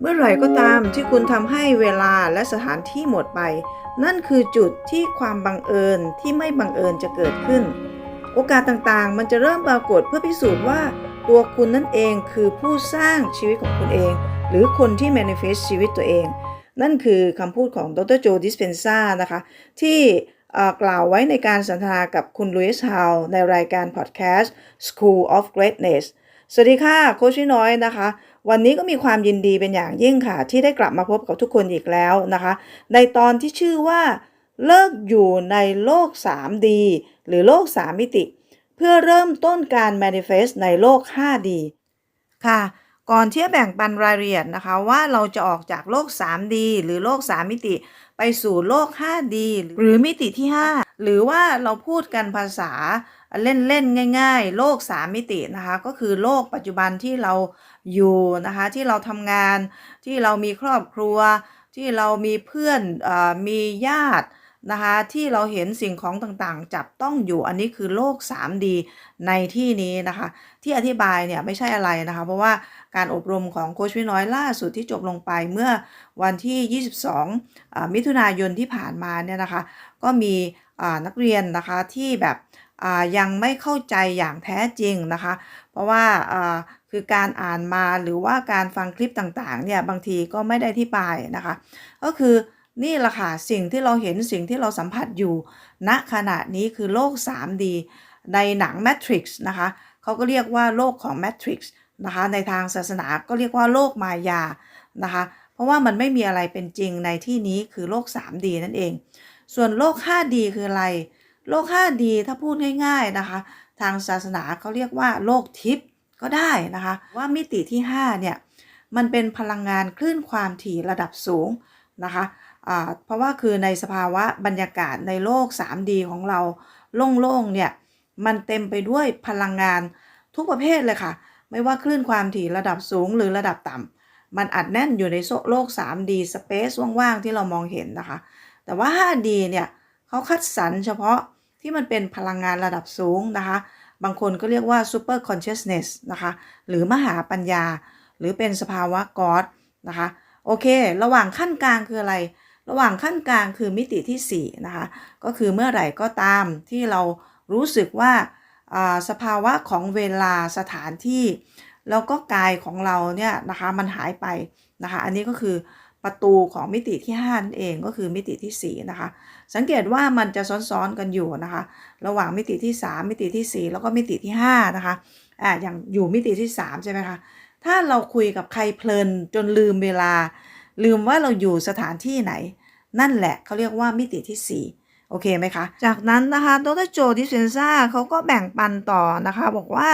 เมื่อไหร่ก็ตามที่คุณทำให้เวลาและสถานที่หมดไป นั่นคือจุดที่ความบังเอิญที่ไม่บังเอิญจะเกิดขึ้น โอกาสต่างๆ มันจะเริ่มปรากฏเพื่อพิสูจน์ว่า ตัวคุณนั่นเองคือผู้สร้างชีวิตของคุณเอง หรือคนที่ manifest ชีวิตตัวเอง นั่นคือคำพูดของดรโจดิสเพนซ่านะคะ ที่กล่าวไว้ในการสนทนากับคุณลุยส์ฮาวในรายการพอดแคสต์ School of Greatness สวัสดีค่ะ โคชพี่น้อยนะคะ วันนี้ก็มีความยินดีเป็นอย่างยิ่งค่ะ ที่ได้กลับมาพบกับทุกคนอีกแล้วนะคะ ในตอนที่ชื่อว่า เลิกอยู่ในโลก 3D หรือโลก 3 มิติ เพื่อเริ่มต้นการ manifest ในโลก 5D ค่ะ ก่อนที่จะแบ่งปันรายละเอียดนะคะว่าเราจะออกจากโลก 3D หรือโลก 3 มิติ ไปสู่โลก 5D หรือมิติที่ 5 หรือว่าเราพูดกันภาษา เล่นๆง่าย ๆ โลก 3 มิตินะคะ ก็คือโลกปัจจุบันที่เราอยู่นะคะ ที่เราทำงาน ที่เรามีครอบครัว ที่เรามีเพื่อนอมีญาตินะคะ ที่เราเห็นสิ่งของต่างๆ จับต้องอยู่อันนี้คือโลก 3D ในที่นี้นะคะ ที่อธิบายเนี่ยไม่ใช่อะไรนะคะ เพราะว่าการอบรมของโคชวิน้อยล่าสุดที่จบลงไปเมื่อวันที่ 22อ่ามิถุนายนที่ผ่านมาเนี่ยนะคะ ก็มีนักเรียนนะคะที่แบบ ยังไม่เข้าใจอย่างแท้จริงนะคะ เพราะว่าคือการอ่านมาหรือว่าการฟังคลิปต่างๆเนี่ยบางทีก็ไม่ได้อธิบายนะคะ ก็คือนี่แหละค่ะสิ่งที่เราเห็นสิ่งที่เราสัมผัสอยู่ณขณะนี้คือโลก 3D ในหนัง Matrix นะคะเขาก็เรียกว่าโลกของ Matrix นะคะในทางศาสนาก็เรียกว่าโลกมายานะคะเพราะว่ามันไม่มีอะไรเป็นจริงในที่นี้คือโลก 3D นั่นเอง ส่วนโลก 5D คืออะไร โลก 5D ถ้าพูดง่าย ๆนะคะ ทางศาสนาเขาเรียกว่าโลกทิพย์ก็ได้นะคะ ว่ามิติที่ 5 เนี่ย มันเป็นพลังงานคลื่นความถี่ระดับสูงนะคะอ่าเพราะว่าคือในสภาวะบรรยากาศในโลก 3D ของเราโล่งๆเนี่ยมันเต็มไปด้วยพลังงานทุกประเภทเลยค่ะ ไม่ว่าคลื่นความถี่ระดับสูงหรือระดับต่ำมันอัดแน่นอยู่ในโลก 3D Space ว่างๆ ที่เรามองเห็นนะคะ แต่ว่า 5D เนี่ยเขาคัดสรรเฉพาะ ที่มันเป็นพลังงานระดับสูงนะคะ บางคนก็เรียกว่า super consciousness นะคะ หรือมหาปัญญา หรือเป็นสภาวะกอดนะคะ โอเค ระหว่างขั้นกลางคืออะไร ระหว่างขั้นกลางคือมิติที่4นะคะ ก็คือเมื่อไหร่ก็ตามที่เรารู้สึกว่าอ่าสภาวะของเวลาสถานที่ แล้วก็กายของเราเนี่ยนะคะมันหายไปนะคะ อันนี้ก็คือ ประตูของมิติที่5นั่นเองก็คือมิติที่ 4 นะคะ สังเกตว่ามันจะซ้อนๆกันอยู่นะคะ ระหว่างมิติที่ 3 มิติที่ 4 แล้วก็มิติที่ 5 นะคะอ่าอย่างอยู่มิติที่ 3 ใช่ไหมคะ ถ้าเราคุยกับใครเพลินจนลืมเวลา ลืมว่าเราอยู่สถานที่ไหน นั่นแหละเขาเรียกว่ามิติที่ 4โอเคไหมคะ จากนั้นนะคะดรโจดิเซนซ่าเขาก็แบ่งปันต่อนะคะ บอกว่า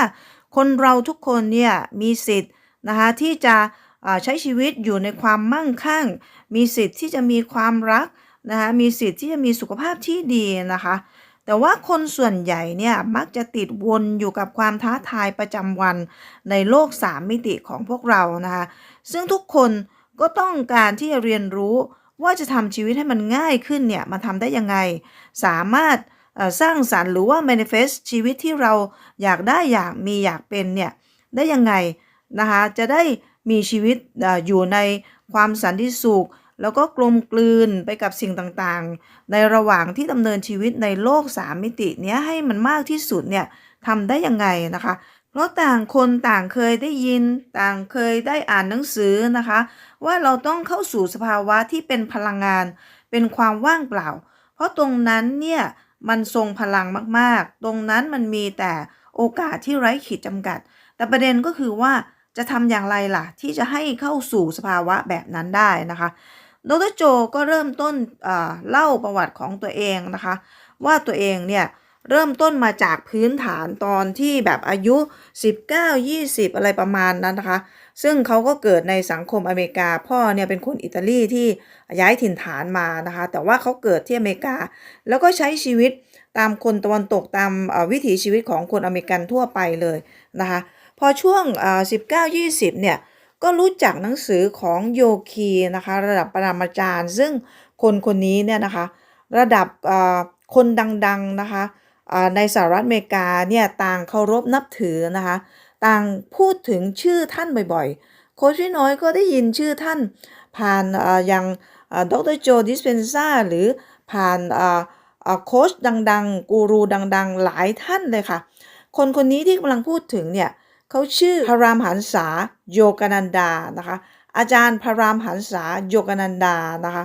คนเราทุกคนเนี่ยมีสิทธิ์นะคะที่จะ ใช้ชีวิตอยู่ในความมั่งคั่ง มีสิทธิ์ที่จะมีความรักนะคะมีสิทธิ์ที่จะมีสุขภาพที่ดีนะคะ แต่ว่าคนส่วนใหญ่เนี่ยมักจะติดวนอยู่กับความท้าทายประจำวันในโลก 3 มิติของพวกเรานะคะซึ่งทุกคนก็ต้องการที่จะเรียนรู้ว่าจะทำชีวิตให้มันง่ายขึ้นเนี่ยมันทำได้ยังไง สามารถสร้างสรรค์หรือว่า manifest ชีวิตที่เราอยากได้อยากมีอยากเป็นเนี่ยได้ยังไงนะคะจะได้ มีชีวิตอยู่ในความสันติสุข แล้วก็กลมกลืนไปกับสิ่งต่างๆ ในระหว่างที่ดำเนินชีวิตในโลก3มิติเนี้ยให้มันมากที่สุดเนี่ยทำได้ยังไงนะคะเพราะต่างคนต่างเคยได้ยิน ต่างเคยได้อ่านหนังสือนะคะ ว่าเราต้องเข้าสู่สภาวะที่เป็นพลังงาน เป็นความว่างเปล่า เพราะตรงนั้นเนี่ยมันทรงพลังมากๆ ตรงนั้นมันมีแต่โอกาสที่ไร้ขีดจำกัด แต่ประเด็นก็คือว่า จะทำอย่างไรล่ะ ที่จะให้เข้าสู่สภาวะแบบนั้นได้นะคะดรโจก็เริ่มต้นเล่าประวัติของตัวเองนะคะ ว่าตัวเองเนี่ยเริ่มต้นมาจากพื้นฐานตอนที่แบบอายุ 19 20 อะไรประมาณนั้นนะคะ ซึ่งเขาก็เกิดในสังคมอเมริกา พ่อเนี่ยเป็นคนอิตาลีที่ย้ายถิ่นฐานมานะคะ แต่ว่าเขาเกิดที่อเมริกา แล้วก็ใช้ชีวิตตามคนตะวันตกตามวิถีชีวิตของคนอเมริกันทั่วไปเลยนะคะ อช่วงอ่า19 20เนี่ยก็รู้จักหนังสือของโยคีนะคะระดับปรมาจารย์ ซึ่งคนคนนี้เนี่ยนะคะระดับคนดังๆนะคะในสหรัฐอเมริกาเนี่ยต่างเคารพนับถือนะคะต่างพูดถึงชื่อท่านบ่อยๆ โค้ชพี่น้อยก็ได้ยินชื่อท่านผ่านอย่างดรโจดิสเพนซาหรือผ่านโค้ชดังๆ กูรูดังๆ หลายท่านเลยค่ะ คนคนนี้ที่กำลังพูดถึงเนี่ย เขาชื่อพระรามหันษาโยกนันดานะคะ อาจารย์พระรามหันษาโยกนันดานะคะ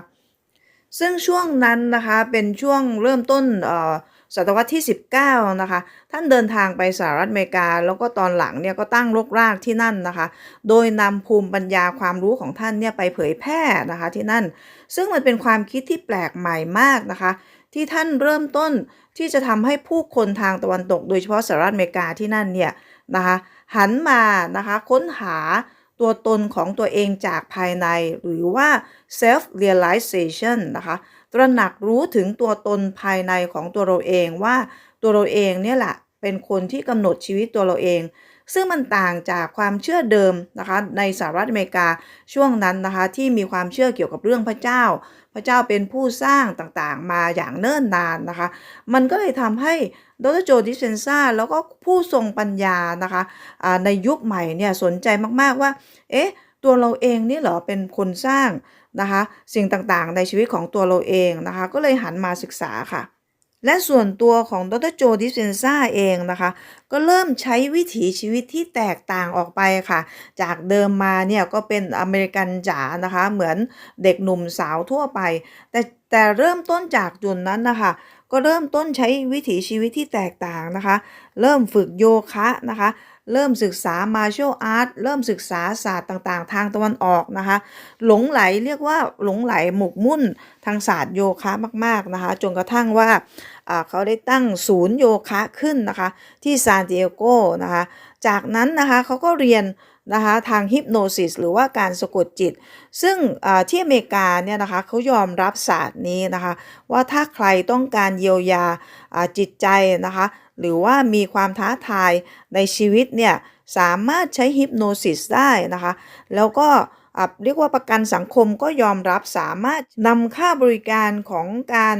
ซึ่งช่วงนั้นนะคะเป็นช่วงเริ่มต้นศตวรรษที่ 19 นะคะ ท่านเดินทางไปสหรัฐอเมริกา แล้วก็ตอนหลังเนี่ยก็ตั้งรกรากที่นั่นนะคะ โดยนำภูมิปัญญาความรู้ของท่านเนี่ยไปเผยแพร่นะคะที่นั่น ซึ่งมันเป็นความคิดที่แปลกใหม่มากนะคะ ที่ท่านเริ่มต้นที่จะทำให้ผู้คนทางตะวันตก โดยเฉพาะสหรัฐอเมริกาที่นั่นเนี่ยนะคะ หันมานะคะ ค้นหาตัวตนของตัวเองจากภายใน หรือว่า self realization นะคะ ตระหนักรู้ถึงตัวตนภายในของตัวเราเองว่าตัวเราเองเนี่ยแหละเป็นคนที่กำหนดชีวิตตัวเราเอง ซึ่งมันต่างจากความเชื่อเดิมนะคะ ในสหรัฐอเมริกาช่วงนั้นนะคะ ที่มีความเชื่อเกี่ยวกับเรื่องพระเจ้า พระเจ้าเป็นผู้สร้างต่างๆ มาอย่างเนิ่นนานนะคะ มันก็เลยทำให้ ดรโจดิเซนซาแล้วก็ผู้ทรงปัญญานะคะอ่าในยุคใหม่เนี่ยสนใจมากๆว่า เอ๊ะ ตัวเราเองนี่เหรอเป็นคนสร้างนะคะสิ่งต่างๆ ในชีวิตของตัวเราเองนะคะ ก็เลยหันมาศึกษาค่ะ และส่วนตัวของดรโจดิเซนซาเองนะคะ ก็เริ่มใช้วิถีชีวิตที่แตกต่างออกไปค่ะ จากเดิมมาเนี่ยก็เป็นอเมริกันจ๋านะคะ เหมือนเด็กหนุ่มสาวทั่วไป แต่แต่เริ่มต้นจากจุดนั้นนะคะ ก็เริ่มต้นใช้วิถีชีวิตที่แตกต่างนะคะ เริ่มฝึกโยคะนะคะ เริ่มศึกษา martial art เริ่มศึกษาศาสตร์ต่างๆ ทางตะวันออกนะคะ หลงไหลเรียกว่าหลงไหลหมกมุ่นทางศาสตร์โยคะมากๆนะคะจนกระทั่งว่าเขาได้ตั้งศูนย์โยคะขึ้นนะคะ ที่ซานติเอโกนะคะ จากนั้นนะคะเขาก็เรียน นะคะทางฮิปโนซิสหรือว่าการสะกดจิต ซึ่งที่อเมริกาเนี่ยนะคะเขายอมรับศาสตร์นี้นะคะว่าถ้าใครต้องการเยียวยาจิตใจนะคะหรือว่ามีความท้าทายในชีวิตเนี่ยสามารถใช้ฮิปโนซิสได้นะคะแล้วก็เรียกว่าประกันสังคมก็ยอมรับสามารถนำค่าบริการของการ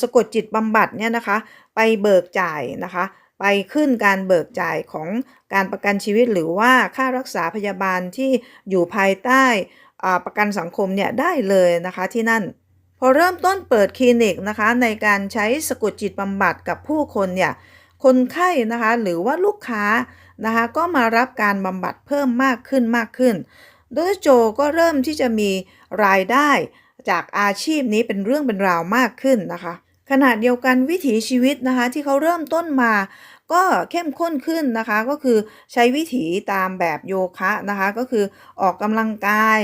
สะกดจิตบำบัดเนี่ยนะคะไปเบิกจ่ายนะคะ ไปขึ้นการเบิกจ่ายของการประกันชีวิต หรือว่าค่ารักษาพยาบาลที่อยู่ภายใต้อ่าประกันสังคมเนี่ยได้เลยนะคะที่นั่น พอเริ่มต้นเปิดคลินิกนะคะในการใช้สะกดจิตบำบัดกับผู้คนเนี่ยคนไข้นะคะหรือว่าลูกค้านะคะก็มารับการบำบัดเพิ่มมากขึ้นมากขึ้น โดยโจก็เริ่มที่จะมีรายได้จากอาชีพนี้เป็นเรื่องเป็นราวมากขึ้นนะคะ ขณะเดียวกันวิถีชีวิตนะคะที่เขาเริ่มต้นมา ก็เข้มข้นขึ้นนะคะก็คือใช้วิถีตามแบบโยคะนะคะก็คือออกกำลังกาย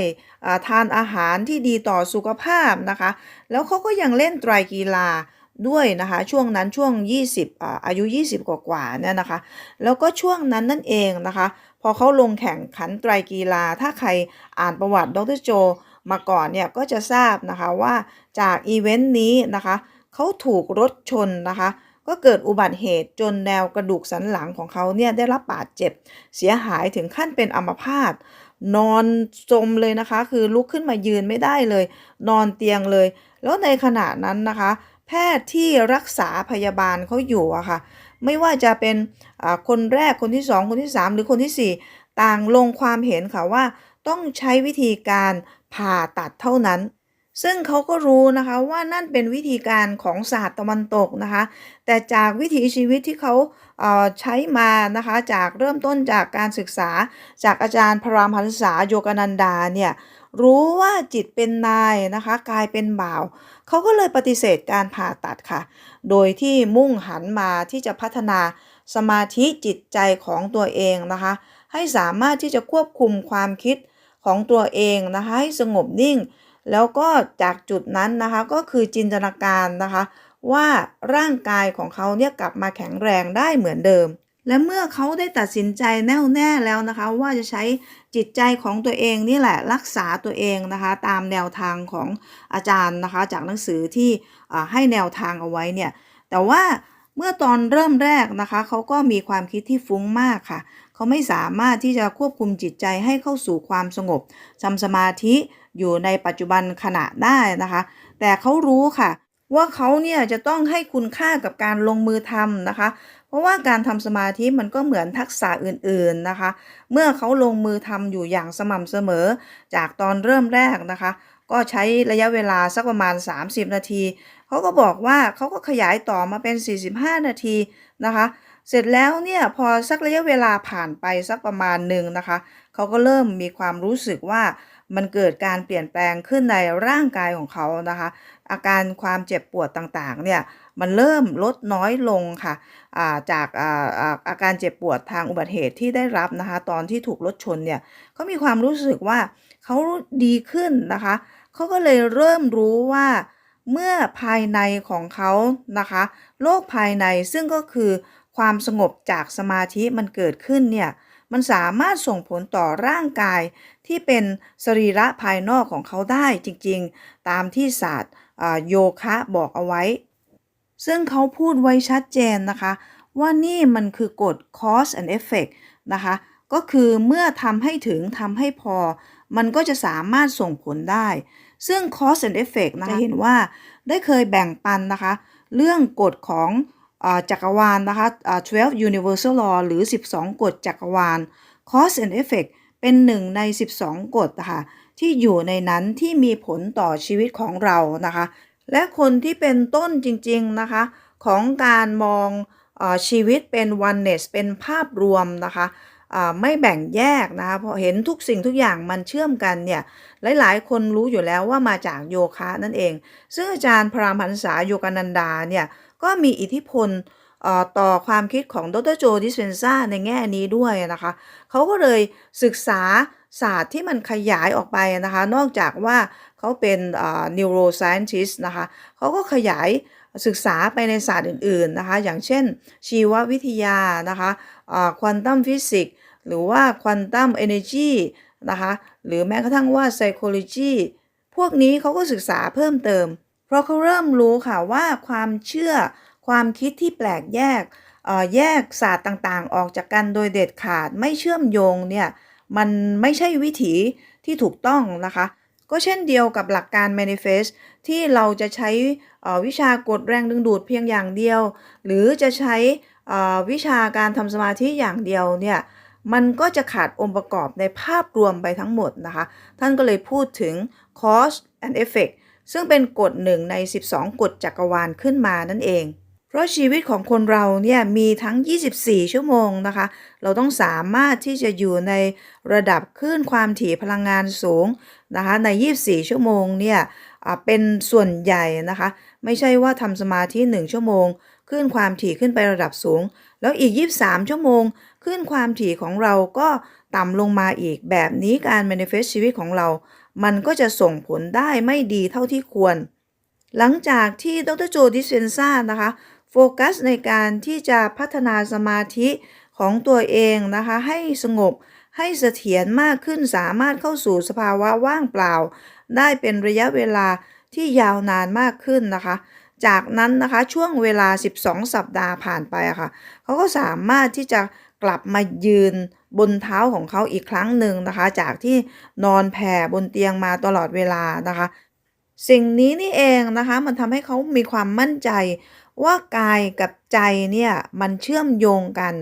าทานอาหารที่ดีต่อสุขภาพนะคะ แล้วเขาก็ยังเล่นไตรกีฬาด้วยนะคะช่วงนั้นช่วง 20ออายุ 20 กว่าๆเนี่ยนะคะ แล้วก็ช่วงนั้นนั่นเองนะคะ พอเขาลงแข่งขันไตรกีฬา ถ้าใครอ่านประวัติดรโจมาก่อนเนี่ยก็จะทราบนะคะว่าจากอีเวนต์นี้นะคะ เขาถูกรถชนนะคะ ก็เกิดอุบัติเหตุจนแนวกระดูกสันหลังของเขาเนี่ยได้รับบาดเจ็บ เสียหายถึงขั้นเป็นอัมพาตนอนจมเลยนะคะ คือลุกขึ้นมายืนไม่ได้เลย นอนเตียงเลย แล้วในขณะนั้นนะคะ แพทย์ที่รักษาพยาบาลเขาอยู่อะค่ะ ไม่ว่าจะเป็นคนแรกคนที่สองคนที่สามหรือคนที่สี่ต่างลงความเห็นค่ะว่า ต้องใช้วิธีการผ่าตัดเท่านั้น ซึ่งเขาก็รู้นะคะว่านั่นเป็นวิธีการของศาสตร์ตะวันตกนะคะ แต่จากวิถีชีวิตที่เขาเใช้มานะคะจากเริ่มต้นจากการศึกษาจากอาจารย์พระรามหันษาโยกนันดาเนี่ยรู้ว่าจิตเป็นนายนะคะกายเป็นบ่าว เขาก็เลยปฏิเสธการผ่าตัดค่ะ โดยที่มุ่งหันมาที่จะพัฒนาสมาธิจิตใจของตัวเองนะคะ ให้สามารถที่จะควบคุมความคิดของตัวเองนะคะให้สงบนิ่ง แล้วก็จากจุดนั้นนะคะก็คือจินตนาการนะคะ ว่าร่างกายของเขาเนี่ยกลับมาแข็งแรงได้เหมือนเดิม และเมื่อเขาได้ตัดสินใจแน่วแน่แล้วนะคะ ว่าจะใช้จิตใจของตัวเองนี่แหละรักษาตัวเองนะคะ ตามแนวทางของอาจารย์นะคะ จากหนังสือที่ให้แนวทางเอาไว้เนี่ยแต่ว่าเมื่อตอนเริ่มแรกนะคะ เขาก็มีความคิดที่ฟุ้งมากค่ะ เขาไม่สามารถที่จะควบคุมจิตใจให้เข้าสู่ความสงบทำสมาธิ อยู่ในปัจจุบันขณะได้นะคะ แต่เขารู้ค่ะ ว่าเขาเนี่ยจะต้องให้คุณค่ากับการลงมือทำนะคะ เพราะว่าการทำสมาธิมันก็เหมือนทักษะอื่นๆนะคะ เมื่อเขาลงมือทำอยู่อย่างสม่ำเสมอ จากตอนเริ่มแรกนะคะ ก็ใช้ระยะเวลาสักประมาณ 30 นาทีเขาก็บอกว่าเขาก็ขยายต่อมาเป็น 45 นาทีนะคะเสร็จแล้วเนี่ยพอสักระยะเวลาผ่านไปสักประมาณหนึ่งนะคะ เขาก็เริ่มมีความรู้สึกว่า มันเกิดการเปลี่ยนแปลงขึ้นในร่างกายของเขานะคะ อาการความเจ็บปวดต่างๆเนี่ยมันเริ่มลดน้อยลงค่ะาจากอาอาอาการเจ็บปวดทางอุบัติเหตุที่ได้รับนะคะ ตอนที่ถูกรถชนเนี่ยเขามีความรู้สึกว่าเขาดีขึ้นนะคะเขาก็เลยเริ่มรู้ว่าเมื่อภายในของเขานะคะโลกภายในซึ่งก็คือความสงบจากสมาธิมันเกิดขึ้นเนี่ย มันสามารถส่งผลต่อร่างกายที่เป็นสรีระภายนอกของเขาได้จริงๆ ตามที่ศาสตร์อ่าโยคะบอกเอาไว้ ซึ่งเขาพูดไว้ชัดเจนนะคะ ว่านี่มันคือกฎ cause and effect นะคะ ก็คือเมื่อทำให้ถึงทำให้พอ มันก็จะสามารถส่งผลได้ ซึ่ง cause and effect นะคะจะเห็นว่าได้เคยแบ่งปันนะคะ เรื่องกฎของอา จักรวาลนะคะ12 universal law หรือ 12 กฎจักรวาล cause and effect เป็นหนึ่งใน 12 กฎนะคะที่อยู่ในนั้นที่มีผลต่อชีวิตของเรานะคะ และคนที่เป็นต้นจริงๆนะคะ ของการมองอชีวิตเป็น oneness เป็นภาพรวมนะคะไม่แบ่งแยกนะคะพราะเห็นทุกสิ่งทุกอย่างมันเชื่อมกันเนี่ยหลายๆ คนรู้อยู่แล้วว่ามาจากโยคะนั่นเอง ซึ่งอาจารย์พรามหันษาโยกานันดาเนี่ย ก็มีอิทธิพลต่อความคิดของดรโจดิสเพนซาในแง่นี้ด้วยนะคะ เขาก็เลยศึกษาศาสตร์ที่มันขยายออกไปนะคะ นอกจากว่าเขาเป็น neuroscientist นะคะ เขาก็ขยายศึกษาไปในศาสตร์อื่นๆนะคะ อย่างเช่น ชีววิทยานะคะควอนตัมฟิสิกส์หรือว่าควอนตัมเอเนจีนะคะ หรือแม้กระทั่งว่า psychology พวกนี้เขาก็ศึกษาเพิ่มเติม เพราะเขาเริ่มรู้ค่ะว่าความเชื่อความคิดที่แปลกแยกเอ่อแยกศาสตร์ต่างๆ ออกจากกันโดยเด็ดขาดไม่เชื่อมโยงเนี่ยมันไม่ใช่วิถีที่ถูกต้องนะคะ ก็เช่นเดียวกับหลักการ manifest ที่เราจะใช้วิชากดแรงดึงดูดเพียงอย่างเดียว หรือจะใช้วิชาการทำสมาธิอย่างเดียวเนี่ยมันก็จะขาดองค์ประกอบในภาพรวมไปทั้งหมดนะคะ ท่านก็เลยพูดถึง cause and effect ซึ่งเป็นกฎหนึ่งใน 12 กฎจักรวาลขึ้นมานั่นเอง เพราะชีวิตของคนเราเนี่ยมีทั้ง 24 ชั่วโมงนะคะ เราต้องสามารถที่จะอยู่ในระดับคลื่นความถี่พลังงานสูงนะคะใน 24 ชั่วโมงเนี่ยเป็นส่วนใหญ่นะคะ ไม่ใช่ว่าทำสมาธิ 1 ชั่วโมงคลื่นความถี่ขึ้นไประดับสูง แล้วอีก 23 ชั่วโมงคลื่นความถี่ของเราก็ต่ำลงมาอีกแบบนี้การ manifest ชีวิตของเรา มันก็จะส่งผลได้ไม่ดีเท่าที่ควร หลังจากที่ดรโจดิเซนซานะคะโฟกัสในการที่จะพัฒนาสมาธิของตัวเองนะคะให้สงบให้เสถียรมากขึ้นสามารถเข้าสู่สภาวะว่างเปล่า ได้เป็นระยะเวลาที่ยาวนานมากขึ้นนะคะ จากนั้นนะคะช่วงเวลา 12 สัปดาห์ผ่านไปะค่ะเขาก็สามารถที่จะกลับมายืน บนเท้าของเขาอีกครั้งหนึ่งนะคะ จากที่นอนแผ่บนเตียงมาตลอดเวลานะคะ สิ่งนี้นี่เองนะคะ มันทำให้เขามีความมั่นใจ ว่ากายกับใจเนี่ยมันเชื่อมโยงกัน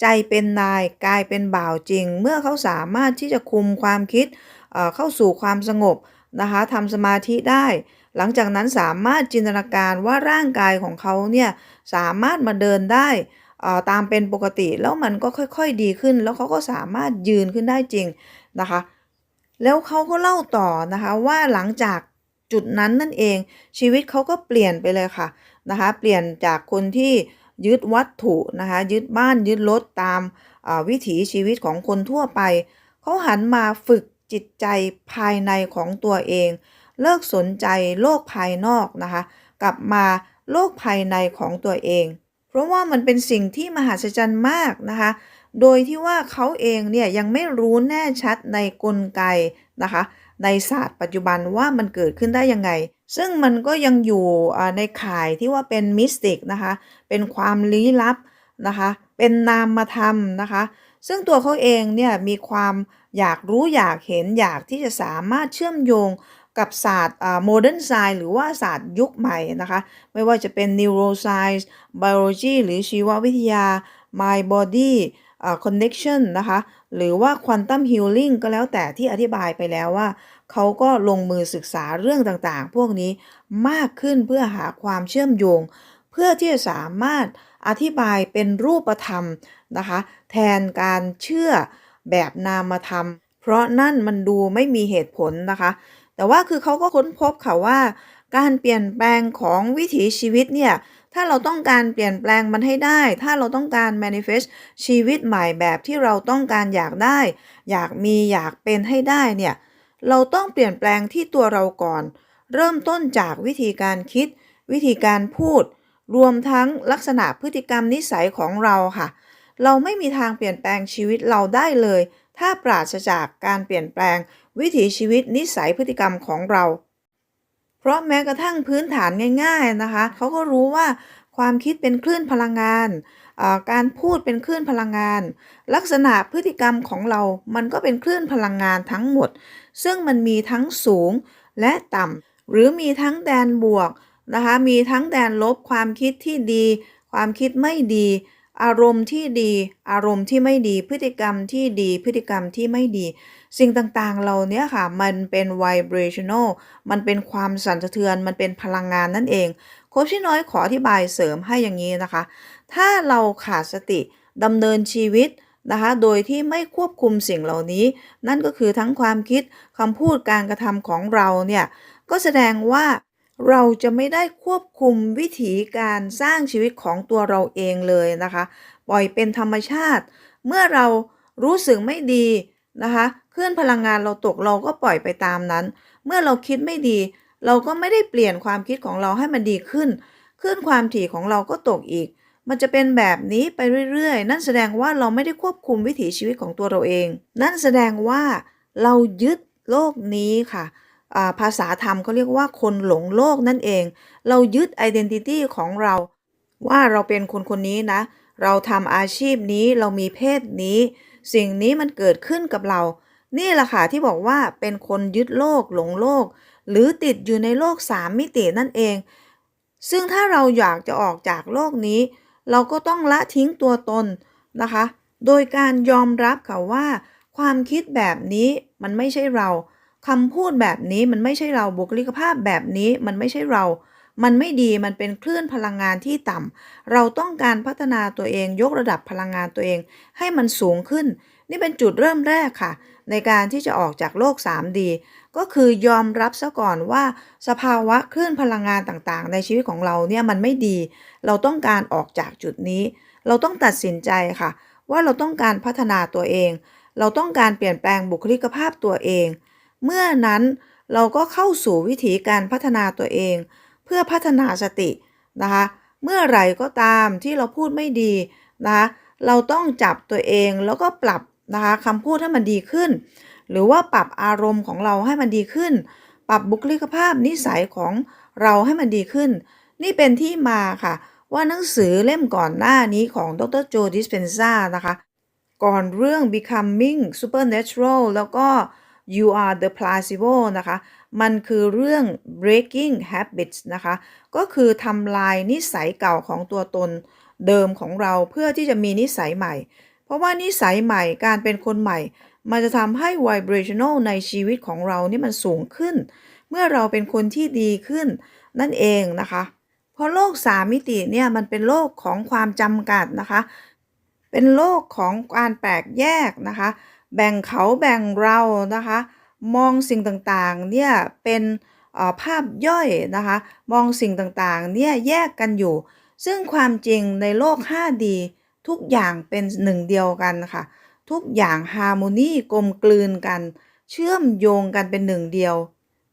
ใจเป็นนายกายเป็นบ่าวจริง เมื่อเขาสามารถที่จะคุมความคิดเเข้าสู่ความสงบนะคะทำสมาธิได้ หลังจากนั้นสามารถจินตนาการว่าร่างกายของเขาเนี่ยสามารถมาเดินได้ ตามเป็นปกติแล้วมันก็ค่อยๆดีขึ้น แล้วเขาก็สามารถยืนขึ้นได้จริงนะคะ แล้วเขาก็เล่าต่อนะคะว่าหลังจากจุดนั้นนั่นเองชีวิตเขาก็เปลี่ยนไปเลยค่ะนะคะเปลี่ยนจากคนที่ยึดวัตถุนะคะยึดบ้านยึดรถตามวิถีชีวิตของคนทั่วไป เขาหันมาฝึกจิตใจภายในของตัวเอง เลิกสนใจโลกภายนอกนะคะ กลับมาโลกภายในของตัวเอง ราะว่ามันเป็นสิ่งที่มหัศจรรย์มากนะคะ โดยที่ว่าเขาเองเนี่ยยังไม่รู้แน่ชัดในกลไกนะคะ ในศาสตร์ปัจจุบันว่ามันเกิดขึ้นได้ยังไง ซึ่งมันก็ยังอยู่ในข่ายที่ว่าเป็นมิสติกนะคะ เป็นความลี้ลับนะคะ เป็นนามธรรมนะคะ ซึ่งตัวเขาเองเนี่ยมีความอยากรู้อยากเห็นอยากที่จะสามารถเชื่อมโยง กับศาสตร์โมเดิร์นไซน์หรือว่าศาสตร์ยุคใหม่นะคะ ไม่ว่าจะเป็น neuroscience biology หรือชีววิทยา mind body อ่า connection นะคะ หรือว่า quantum healing ก็แล้วแต่ที่อธิบายไปแล้วว่า เขาก็ลงมือศึกษาเรื่องต่างๆ พวกนี้มากขึ้นเพื่อหาความเชื่อมโยง เพื่อที่จะสามารถอธิบายเป็นรูปธรรมนะคะ แทนการเชื่อแบบนามธรรม เพราะนั่นมันดูไม่มีเหตุผลนะคะ แต่ว่าคือเขาก็ค้นพบค่ะว่า การเปลี่ยนแปลงของวิถีชีวิตเนี่ย ถ้าเราต้องการเปลี่ยนแปลงมันให้ได้ ถ้าเราต้องการ manifest ชีวิตใหม่แบบที่เราต้องการอยากได้ อยากมีอยากเป็นให้ได้เนี่ย เราต้องเปลี่ยนแปลงที่ตัวเราก่อน เริ่มต้นจากวิธีการคิด วิธีการพูด รวมทั้งลักษณะพฤติกรรมนิสัยของเราค่ะ เราไม่มีทางเปลี่ยนแปลงชีวิตเราได้เลย ถ้าปราศจากการเปลี่ยนแปลง วิถีชีวิตนิสัยพฤติกรรมของเรา เพราะแม้กระทั่งพื้นฐานง่าย ๆนะคะเขาก็รู้ว่าความคิดเป็นคลื่นพลังงาน การพูดเป็นคลื่นพลังงาน ลักษณะพฤติกรรมของเรา มันก็เป็นคลื่นพลังงานทั้งหมด ซึ่งมันมีทั้งสูงและต่ำ หรือมีทั้งแดนบวกนะคะ มีทั้งแดนลบ ความคิดที่ดี ความคิดไม่ดี อารมณ์ที่ดี อารมณ์ที่ไม่ดี พฤติกรรมที่ดี พฤติกรรมที่ไม่ดี สิ่งต่างๆ เราเนี้ยค่ะ มันเป็น vibrational มันเป็นความสั่นสะเทือน มันเป็นพลังงานนั่นเอง โคชชี่น้อยขออธิบายเสริมให้อย่างนี้นะคะ ถ้าเราขาดสติดำเนินชีวิตนะคะ โดยที่ไม่ควบคุมสิ่งเหล่านี้ นั่นก็คือทั้งความคิดคำพูดการกระทำของเราเนี่ย ก็แสดงว่าเราจะไม่ได้ควบคุมวิถีการสร้างชีวิตของตัวเราเองเลยนะคะ ปล่อยเป็นธรรมชาติ เมื่อเรารู้สึกไม่ดี นะคะคลื่นพลังงานเราตกเราก็ปล่อยไปตามนั้น เมื่อเราคิดไม่ดี เราก็ไม่ได้เปลี่ยนความคิดของเราให้มันดีขึ้นคลื่นความถี่ของเราก็ตกอีก มันจะเป็นแบบนี้ไปเรื่อยๆ นั่นแสดงว่าเราไม่ได้ควบคุมวิถีชีวิตของตัวเราเอง นั่นแสดงว่าเรายึดโลกนี้ค่ะาภาษาธรรมเขาเรียกว่าคนหลงโลกนั่นเอง เรายึด identity ของเรา ว่าเราเป็นคนคนนี้นะ เราทำอาชีพนี้เรามีเพศนี้ สิ่งนี้มันเกิดขึ้นกับเรา นี่แหละค่ะที่บอกว่าเป็นคนยึดโลกหลงโลก หรือติดอยู่ในโลกสามมิตินั่นเอง ซึ่งถ้าเราอยากจะออกจากโลกนี้ เราก็ต้องละทิ้งตัวตนนะคะ โดยการยอมรับค่ะว่า ความคิดแบบนี้มันไม่ใช่เราคำพูดแบบนี้มันไม่ใช่เราบุคลิกภาพแบบนี้มันไม่ใช่เรา มันไม่ดีมันเป็นคลื่นพลังงานที่ต่ำเราต้องการพัฒนาตัวเองยกระดับพลังงานตัวเอง ให้มันสูงขึ้น นี่เป็นจุดเริ่มแรกค่ะ ในการที่จะออกจากโลก 3D ก็คือยอมรับซะก่อนว่า สภาวะคลื่นพลังงานต่างๆ ในชีวิตของเราเนี่ยมันไม่ดี เราต้องการออกจากจุดนี้ เราต้องตัดสินใจค่ะ ว่าเราต้องการพัฒนาตัวเอง เราต้องการเปลี่ยนแปลงบุคลิกภาพตัวเอง เมื่อนั้นเราก็เข้าสู่วิธีการพัฒนาตัวเอง เพื่อพัฒนาสตินะคะเมื่อไหร่ก็ตามที่เราพูดไม่ดีนะคะเราต้องจับตัวเองแล้วก็ปรับนะคะคำพูดให้มันดีขึ้น หรือว่าปรับอารมณ์ของเราให้มันดีขึ้น ปรับบุคลิกภาพนิสัยของเราให้มันดีขึ้น นี่เป็นที่มาค่ะ ว่าหนังสือเล่มก่อนหน้านี้ของดรโจดิสเพนซานะคะ ก่อนเรื่อง becoming supernatural แล้วก็ you are the placebo นะคะมันคือเรื่อง breaking habits นะคะ ก็คือทำลายนิสัยเก่าของตัวตนเดิมของเราเพื่อที่จะมีนิสัยใหม่ เพราะว่านิสัยใหม่การเป็นคนใหม่ มันจะทำให้ vibrational ในชีวิตของเรานี่มันสูงขึ้น เมื่อเราเป็นคนที่ดีขึ้นนั่นเองนะคะ เพราะโลกสามมิติเนี่ยมันเป็นโลกของความจำกัดนะคะ เป็นโลกของการแปลกแยกนะคะ แบ่งเขาแบ่งเรานะคะ มองสิ่งต่างๆ เนี่ยเป็นภาพย่อยนะคะ มองสิ่งต่างๆ เนี่ยแยกกันอยู่ ซึ่งความจริงในโลก 5D ทุกอย่างเป็นหนึ่งเดียวกันค่ะ ทุกอย่างฮาร์โมนีกลมกลืนกัน เชื่อมโยงกันเป็นหนึ่งเดียว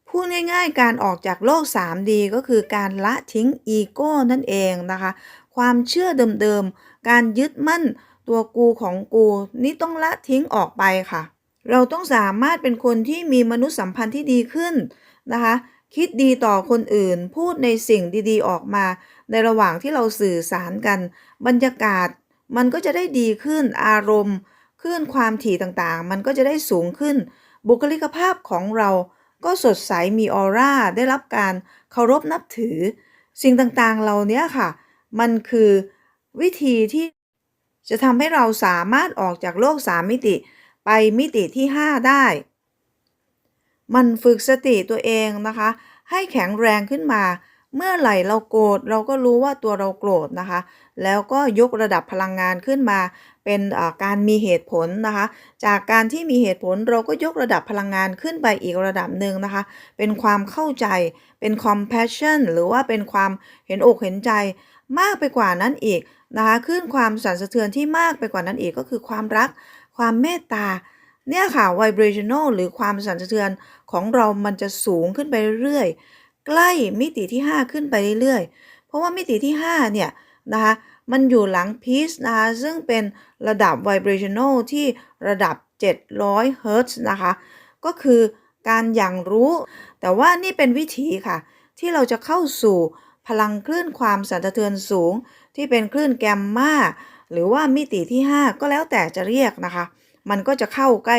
พูดง่ายๆ การออกจากโลก 3D ก็คือการละทิ้งอีโก้นั่นเองนะคะ ความเชื่อเดิมๆ การยึดมั่นตัวกูของกู นี่ต้องละทิ้งออกไปค่ะ เราต้องสามารถเป็นคนที่มีมนุษยสัมพันธ์ที่ดีขึ้นนะคะ คิดดีต่อคนอื่น พูดในสิ่งดีๆออกมา ในระหว่างที่เราสื่อสารกัน บรรยากาศมันก็จะได้ดีขึ้น อารมณ์คลื่นความถี่ต่างๆ มันก็จะได้สูงขึ้น บุคลิกภาพของเราก็สดใสมีออร่า ได้รับการเคารพนับถือ สิ่งต่างๆ เหล่านี้ค่ะ มันคือวิธีที่จะทำให้เราสามารถออกจากโลกสามมิติ ไปมิติที่ 5 ได้ มันฝึกสติตัวเองนะคะ ให้แข็งแรงขึ้นมา เมื่อไหร่เราโกรธเราก็รู้ว่าตัวเราโกรธนะคะ แล้วก็ยกระดับพลังงานขึ้นมา เป็นการมีเหตุผลนะคะ จากการที่มีเหตุผลเราก็ยกระดับพลังงานขึ้นไปอีกระดับหนึ่งนะคะ เป็นความเข้าใจ เป็น compassion หรือว่าเป็นความเห็นอกเห็นใจมากไปกว่านั้นอีกนะคะขึ้นความสั่นสะเทือนที่มากไปกว่านั้นอีกก็คือความรัก ความเมตตาเนี่ยค่ะ vibrational หรือความสั่นสะเทือนของเรามันจะสูงขึ้นไปเรื่อยๆ ใกล้มิติที่ 5 ขึ้นไปเรื่อยๆ เพราะว่ามิติที่ 5 เนี่ยนะคะมันอยู่หลัง peace นะคะซึ่งเป็นระดับ vibrational ที่ระดับ 700เฮิรตซ์นะคะ ก็คือการอย่างรู้ แต่ว่านี่เป็นวิธีค่ะ ที่เราจะเข้าสู่พลังคลื่นความสั่นสะเทือนสูง ที่เป็นคลื่นแกมมา หรือว่ามิติที่ 5 ก็แล้วแต่จะเรียกนะคะ มันก็จะเข้าใกล้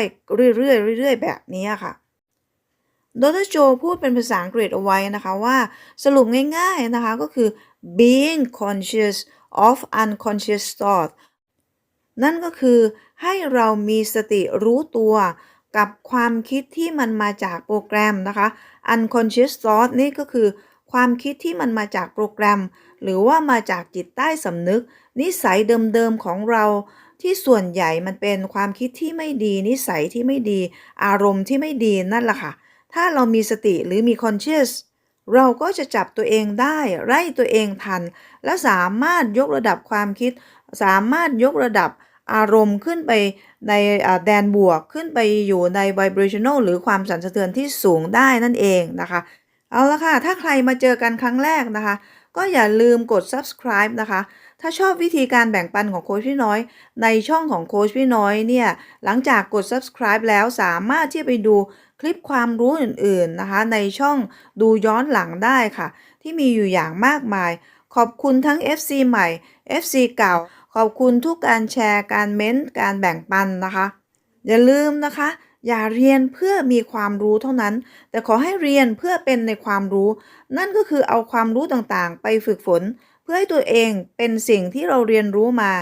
เรื่อยๆเรื่อยๆ แบบนี้ค่ะดรโจพูดเป็นภาษาอังกฤษเอาไว้นะคะว่าสรุปง่ายๆนะคะก็คือ being conscious of unconscious thought นั่นก็คือให้เรามีสติรู้ตัวกับความคิดที่มันมาจากโปรแกรมนะคะ unconscious thought นี่ก็คือความคิดที่มันมาจากโปรแกรม หรือว่ามาจากจิตใต้สำนึก นิสัยเดิมๆของเราที่ส่วนใหญ่มันเป็นความคิดที่ไม่ดี นิสัยที่ไม่ดี อารมณ์ที่ไม่ดีนั่นแหละค่ะ ถ้าเรามีสติหรือมี conscious เราก็จะจับตัวเองได้ไล่ตัวเองทัน และสามารถยกระดับความคิด สามารถยกระดับอารมณ์ขึ้นไปในแดนบวกขึ้นไปอยู่ใน vibrational หรือความสั่นสะเทือนที่สูงได้นั่นเองนะคะ เอาละค่ะ ถ้าใครมาเจอกันครั้งแรกนะคะ ก็อย่าลืมกด subscribe นะคะ ถ้าชอบวิธีการแบ่งปันของโค้ชพี่น้อย ในช่องของโค้ชพี่น้อยเนี่ย หลังจากกด subscribe แล้วสามารถที่ไปดูคลิปความรู้อื่นๆนะคะ ในช่องดูย้อนหลังได้ค่ะ ที่มีอยู่อย่างมากมาย ขอบคุณทั้ง FC ใหม่ FC เก่า ขอบคุณทุกการแชร์ การเม้นต์ การแบ่งปันนะคะ อย่าลืมนะคะ อย่าเรียนเพื่อมีความรู้เท่านั้น แต่ขอให้เรียนเพื่อเป็นในความรู้ นั่นก็คือเอาความรู้ต่างๆ ไปฝึกฝน เพื่อให้ตัวเองเป็นสิ่งที่เราเรียนรู้มา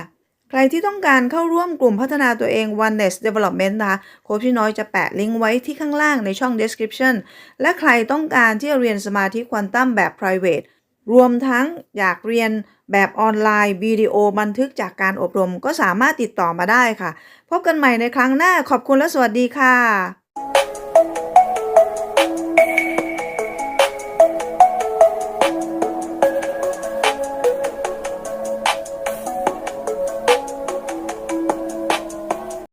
ใครที่ต้องการเข้าร่วมกลุ่มพัฒนาตัวเอง Oneness Development นะคะโค้ชพี่น้อยจะแปะลิงก์ไว้ที่ข้างล่างในช่อง description และใครต้องการที่จะเรียนสมาธิควอนตัมแบบ private รวมทั้งอยากเรียน แบบออนไลน์วิดีโอบันทึกจากการอบรมก็สามารถติดต่อมาได้ค่ะ พบกันใหม่ในครั้งหน้าขอบคุณและสวัสดีค่ะ